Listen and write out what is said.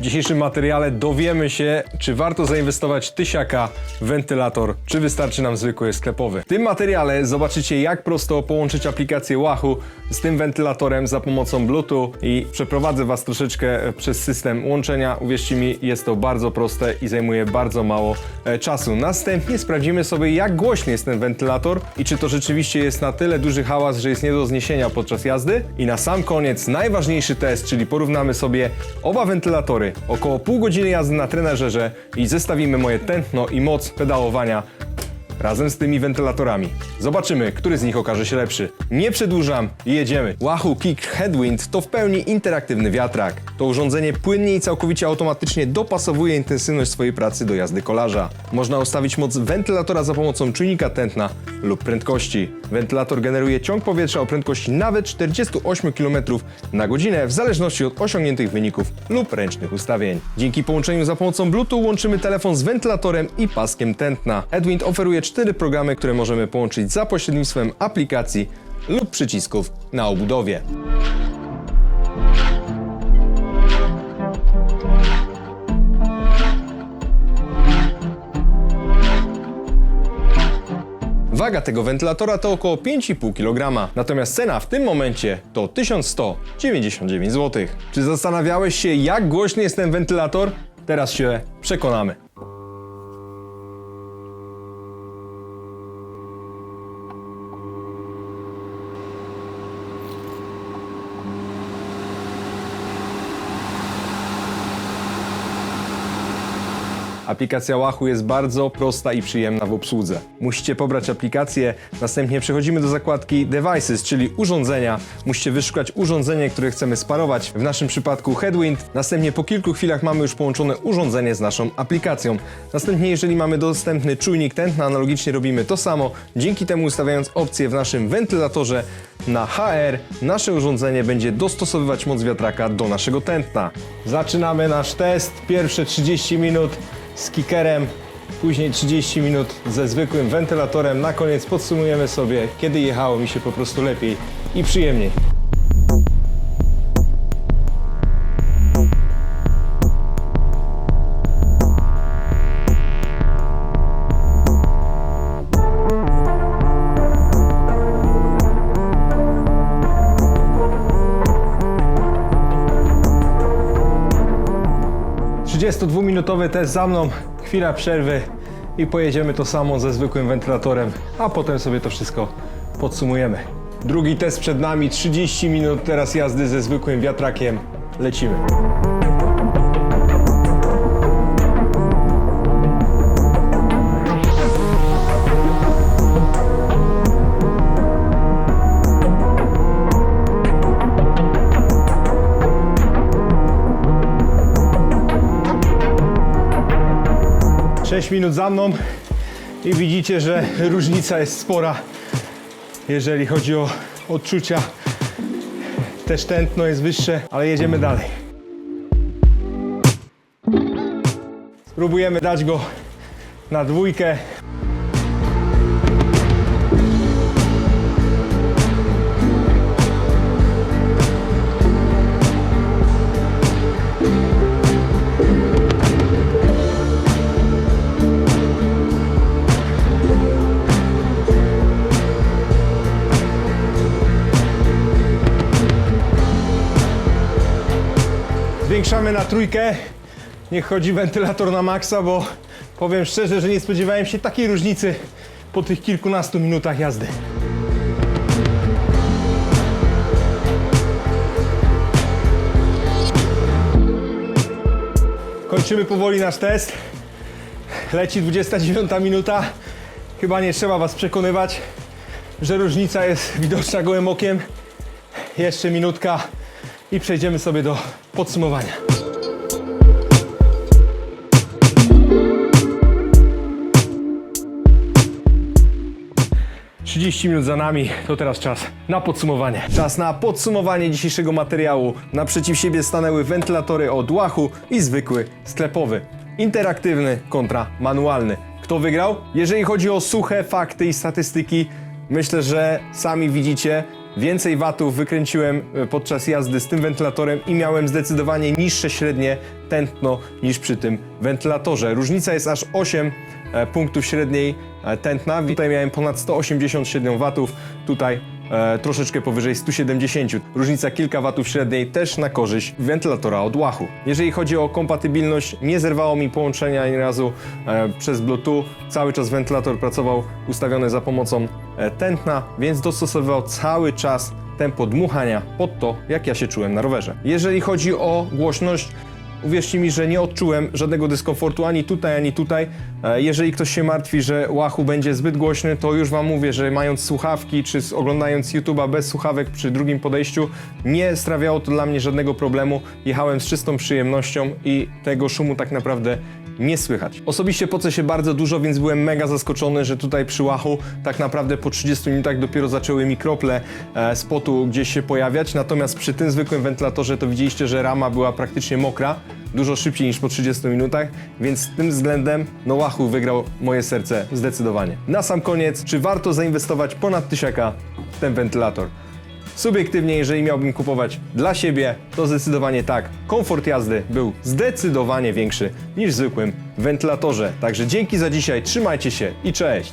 W dzisiejszym materiale dowiemy się, czy warto zainwestować tysiaka w wentylator, czy wystarczy nam zwykły sklepowy. W tym materiale zobaczycie, jak prosto połączyć aplikację Wahoo z tym wentylatorem za pomocą Bluetooth i przeprowadzę Was troszeczkę przez system łączenia. Uwierzcie mi, jest to bardzo proste i zajmuje bardzo mało e, czasu. Następnie sprawdzimy sobie, jak głośny jest ten wentylator i czy to rzeczywiście jest na tyle duży hałas, że jest nie do zniesienia podczas jazdy. I na sam koniec najważniejszy test, czyli porównamy sobie oba wentylatory, około pół godziny jazdy na trenerze i zestawimy moje tętno i moc pedałowania razem z tymi wentylatorami. Zobaczymy, który z nich okaże się lepszy. Nie przedłużam i jedziemy. Wahoo Kick Headwind to w pełni interaktywny wiatrak. To urządzenie płynnie i całkowicie automatycznie dopasowuje intensywność swojej pracy do jazdy kolarza. Można ustawić moc wentylatora za pomocą czujnika tętna lub prędkości. Wentylator generuje ciąg powietrza o prędkości nawet 48 km na godzinę w zależności od osiągniętych wyników lub ręcznych ustawień. Dzięki połączeniu za pomocą Bluetooth łączymy telefon z wentylatorem i paskiem tętna. Headwind oferuje cztery programy, które możemy połączyć za pośrednictwem aplikacji lub przycisków na obudowie. Waga tego wentylatora to około 5,5 kg, natomiast cena w tym momencie to 1199 zł. Czy zastanawiałeś się, jak głośny jest ten wentylator? Teraz się przekonamy. Aplikacja Wahoo jest bardzo prosta i przyjemna w obsłudze. Musicie pobrać aplikację, następnie przechodzimy do zakładki Devices, czyli urządzenia. Musicie wyszukać urządzenie, które chcemy sparować, w naszym przypadku Headwind. Następnie po kilku chwilach mamy już połączone urządzenie z naszą aplikacją. Następnie, jeżeli mamy dostępny czujnik tętna, analogicznie robimy to samo. Dzięki temu ustawiając opcję w naszym wentylatorze na HR, nasze urządzenie będzie dostosowywać moc wiatraka do naszego tętna. Zaczynamy nasz test. Pierwsze 30 minut z kickerem, później 30 minut ze zwykłym wentylatorem. Na koniec podsumujemy sobie, kiedy jechało mi się po prostu lepiej i przyjemniej. Minutowy test za mną, chwila przerwy i pojedziemy to samo ze zwykłym wentylatorem, a potem sobie to wszystko podsumujemy. Drugi test przed nami, 30 minut teraz jazdy ze zwykłym wiatrakiem. Lecimy. Sześć minut za mną i widzicie, że różnica jest spora, jeżeli chodzi o odczucia. Też tętno jest wyższe, ale jedziemy dalej. Spróbujemy dać go na dwójkę. Zwiększamy na trójkę. Niech chodzi wentylator na maksa, bo powiem szczerze, że nie spodziewałem się takiej różnicy po tych kilkunastu minutach jazdy. Kończymy powoli nasz test. Leci 29 minuta. Chyba nie trzeba Was przekonywać, że różnica jest widoczna gołym okiem. Jeszcze minutka i przejdziemy sobie do podsumowania. Trzydzieści minut za nami, to teraz czas na podsumowanie. Czas na podsumowanie dzisiejszego materiału. Naprzeciw siebie stanęły wentylatory od łachu i zwykły sklepowy. Interaktywny kontra manualny. Kto wygrał? Jeżeli chodzi o suche fakty i statystyki, myślę, że sami widzicie, Więcej watów wykręciłem e, podczas jazdy z tym wentylatorem i miałem zdecydowanie niższe średnie tętno niż przy tym wentylatorze. Różnica jest aż 8 e, punktów średniej e, tętna. Tutaj miałem ponad 187 watów, tutaj e, troszeczkę powyżej 170. Różnica kilka watów średniej też na korzyść wentylatora od łachu. Jeżeli chodzi o kompatybilność, nie zerwało mi połączenia ani razu e, przez Bluetooth. Cały czas wentylator pracował ustawiony za pomocą e, tętna, więc dostosowywał cały czas tempo dmuchania pod to, jak ja się czułem na rowerze. Jeżeli chodzi o głośność, Uwierzcie mi, że nie odczułem żadnego dyskomfortu ani tutaj, ani tutaj. E, Jeżeli ktoś się martwi, że łachu będzie zbyt głośny, to już Wam mówię, że mając słuchawki czy oglądając YouTube'a bez słuchawek przy drugim podejściu, nie sprawiało to dla mnie żadnego problemu. Jechałem z czystą przyjemnością i tego szumu tak naprawdę nie słychać. Osobiście pocę się bardzo dużo, więc byłem mega zaskoczony, że tutaj przy łachu tak naprawdę po 30 minutach dopiero zaczęły mi krople e, z potu gdzieś się pojawiać, natomiast przy tym zwykłym wentylatorze to widzieliście, że rama była praktycznie mokra, dużo szybciej niż po 30 minutach, więc tym względem no łachu wygrał moje serce zdecydowanie. Na sam koniec, czy warto zainwestować ponad tysiaka w ten wentylator? Subiektywnie, jeżeli miałbym kupować dla siebie, to zdecydowanie tak. Komfort jazdy był zdecydowanie większy niż w zwykłym wentylatorze. Także dzięki za dzisiaj, trzymajcie się i cześć!